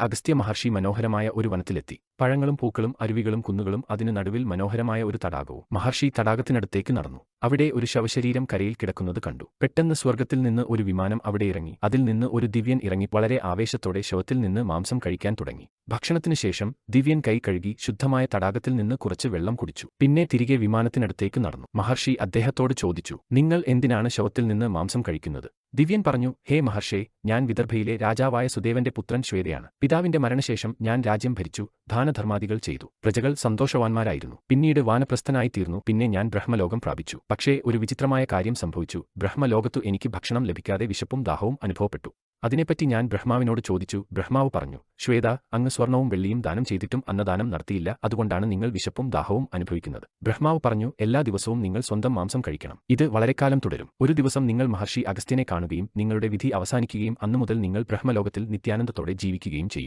അഗസ്ത്യ മഹർഷി മനോഹരമായ ഒരു വനത്തിലെത്തി. പഴങ്ങളും പൂക്കളും അരുവികളും കുന്നുകളും അതിനു നടുവിൽ മനോഹരമായ ഒരു തടാകവും. മഹർഷി തടാകത്തിനടുത്തേക്ക് നടന്നു. അവിടെ ഒരു ശവശരീരം കരയിൽ കിടക്കുന്നത് കണ്ടു. പെട്ടെന്ന് സ്വർഗത്തിൽ നിന്ന് ഒരു വിമാനം അവിടെ ഇറങ്ങി. അതിൽ നിന്ന് ഒരു ദിവ്യൻ ഇറങ്ങി. വളരെ ആവേശത്തോടെ ശവത്തിൽ നിന്ന് മാംസം കഴിക്കാൻ തുടങ്ങി. ഭക്ഷണത്തിനു ശേഷം ദിവ്യൻ കൈ കഴുകി ശുദ്ധമായ തടാകത്തിൽ നിന്ന് കുറച്ച് വെള്ളം കുടിച്ചു. പിന്നെ തിരികെ വിമാനത്തിനടുത്തേക്ക് നടന്നു. മഹർഷി അദ്ദേഹത്തോട് ചോദിച്ചു നിങ്ങൾ എന്തിനാണ് ശവത്തിൽ നിന്ന് മാംസം കഴിക്കുന്നത്? ദിവ്യൻ പറഞ്ഞു ഹേ മഹർഷേ ഞാൻ വിദർഭയിലെ രാജാവായ സുദേവന്റെ പുത്രൻ ശ്വേതയാണ്. പിതാവിന്റെ മരണശേഷം ഞാൻ രാജ്യം ഭരിച്ചു ദാനധർമാദികൾ ചെയ്തു. പ്രജകൾ സന്തോഷവാന്മാരായിരുന്നു. പിന്നീട് വാനപ്രസ്ഥനായിത്തീർന്നു. പിന്നെ ഞാൻ ബ്രഹ്മലോകം പ്രാപിച്ചു. പക്ഷേ ഒരു വിചിത്രമായ കാര്യം സംഭവിച്ചു. ബ്രഹ്മലോകത്തു എനിക്ക് ഭക്ഷണം ലഭിക്കാതെ വിശപ്പും ദാഹവും അനുഭവപ്പെട്ടു. അതിനെപ്പറ്റി ഞാൻ ബ്രഹ്മാവിനോട് ചോദിച്ചു. ബ്രഹ്മാവ് പറഞ്ഞു ശ്വേത അങ്ങ് സ്വർണവും വെള്ളിയും ദാനം ചെയ്തിട്ടും അന്നദാനം നടത്തിയില്ല. അതുകൊണ്ടാണ് നിങ്ങൾ വിശപ്പും ദാഹവും അനുഭവിക്കുന്നത്. ബ്രഹ്മാവ് പറഞ്ഞു എല്ലാ ദിവസവും നിങ്ങൾ സ്വന്തം മാംസം കഴിക്കണം. ഇത് വളരെക്കാലം തുടരും. ഒരു ദിവസം നിങ്ങൾ മഹർഷി അഗസ്ത്യനെ കാണുകയും നിങ്ങളുടെ വിധി അവസാനിക്കുകയും അന്നുമുതൽ നിങ്ങൾ ബ്രഹ്മലോകത്തിൽ നിത്യാനന്ദത്തോടെ ജീവിക്കുകയും ചെയ്യും.